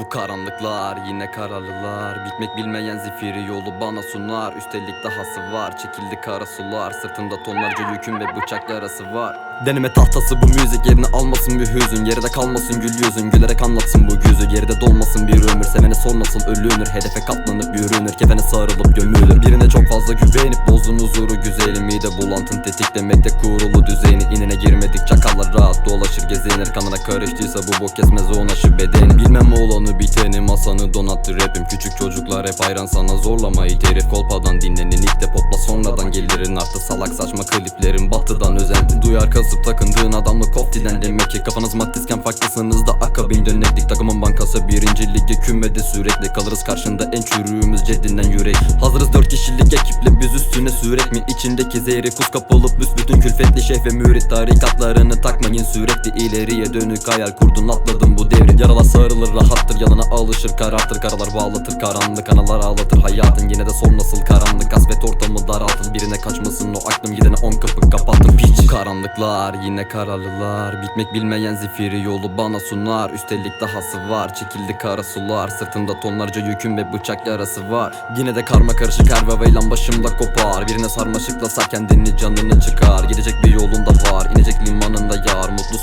Bu karanlıklar yine kararlılar. Bitmek bilmeyen zifiri yolu bana sunar. Üstelik dahası var. Çekildi kara sular. Sırtında tonlarca yüküm ve bıçak yarası var. Deneme tahtası bu müzik yerini almasın bir hüzün. Geride kalmasın gül yüzün gülerek anlatsın bu güzü Geride dolmasın bir ömür. Sevene sor nasıl ölünür? Hedefe katlanıp yürünür. Kefene sarılıp gömülür. Birine çok fazla güvenip bozdun huzuru. Güzelim Mide bulantın tetiklemekte kurulu düzeni İnine girmedik dolaşır gezinir Kanına karıştıysa bu bok kesmez o naşı bedeni Bilmem olanı biteni masanı donattı rapim. Küçük çocuklar hep hayran sana zorlama it herif Kolpadan dinlenin ilk de popla sonradan gelirin. Arttı salak saçma kliplerin özendim Duyar kasıp takındığın adamlık koftiden demek ki. Kafanız maddisken farklısınız da akabin döneklik Takımın bankası birinci lige kümede sürekli Kalırız. Karşında en çürüğümüz ceddinden yürek. Hazırız dört kişilik ekiple biz üstüne sürek mi? İçindeki zehri kus kapılıp büsbütün külfetli şeyh ve mürit Tarikatlarını takmayın. Sürekli ileriye dönük hayal kurdun atladın bu devri Yarala sarılır rahattır yalana alışır. Karartır Karalar bağlatır karanlık analar ağlatır. Hayatın yine de sor nasıl karanlık. Kasvet ortamı daraltın birine kaçmasın o aklım. Gidene on kapı kapattım. Piç karanlıklar yine kararlılar. Bitmek bilmeyen zifiri yolu bana sunar. Üstelik dahası var. Çekildi kara sular. Sırtımda tonlarca yüküm ve bıçak yarası var. Yine de karma karışık her vavayla başımda kopar. Birine sarmaşıkla sar kendini canını çıkar. Gidecek bir yolunda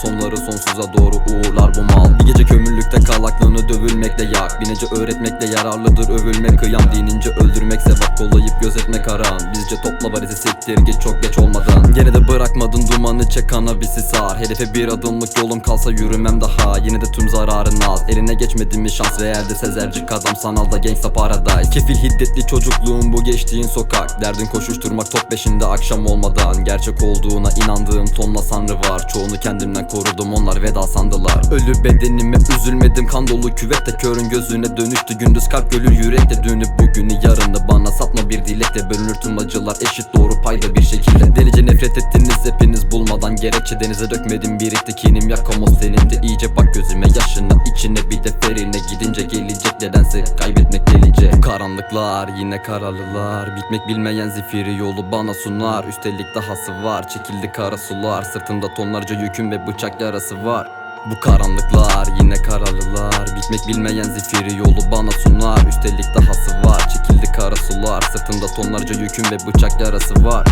sonları sonsuza doğru uğurlar bu mal. Bir gece kömürlükte kal dövülmekle yak. Binece öğretmekle yararlıdır övülmek. Kıyam Dinince öldürmek sevap kolayıp gözetmek haram Bizce topla varizi siktir git çok geç olmadan. Gene de bırakmadın dumanı çek kanabisi sar Hedefe bir adımlık yolum kalsa yürümem daha. Yine de tüm zararın az Eline geçmedi mi şans ve elde sezercik adam. Sanalda gangsta paradise. Kefil hiddetli çocukluğum bu geçtiğin sokak. Derdin koşuşturmak top beşinde akşam olmadan. Gerçek olduğuna inandığım tonla sanrı var. Çoğunu kendimden korudum onlar veda sandılar. Ölü bedenime üzülmedim kan dolu küvette Körün gözüne dönüştü. Gündüz kalp gölür yürekte Dünü bugünü yarını bana satma bir dilekte Bölünür tüm acılar. Eşit doğru payda bir şekilde. Delice nefret ettiniz hepiniz bulmadan gerekçe Denize dökmedim. Birikti kinim yakamoz senin de iyice bak gözüme yaşına içine bir de ferine Gidince gelecek. Nedense kaybetmek delice Bu karanlıklar yine kararlılar. Bitmek bilmeyen zifiri yolu bana sunar. Üstelik dahası var. Çekildi kara sular. Sırtımda tonlarca yüküm ve bıçak yarası var. Bu karanlıklar yine kararlılar. Bitmek bilmeyen zifiri yolu bana sunar. Üstelik dahası var. Çekildi kara sular. Sırtımda tonlarca yüküm ve bıçak yarası var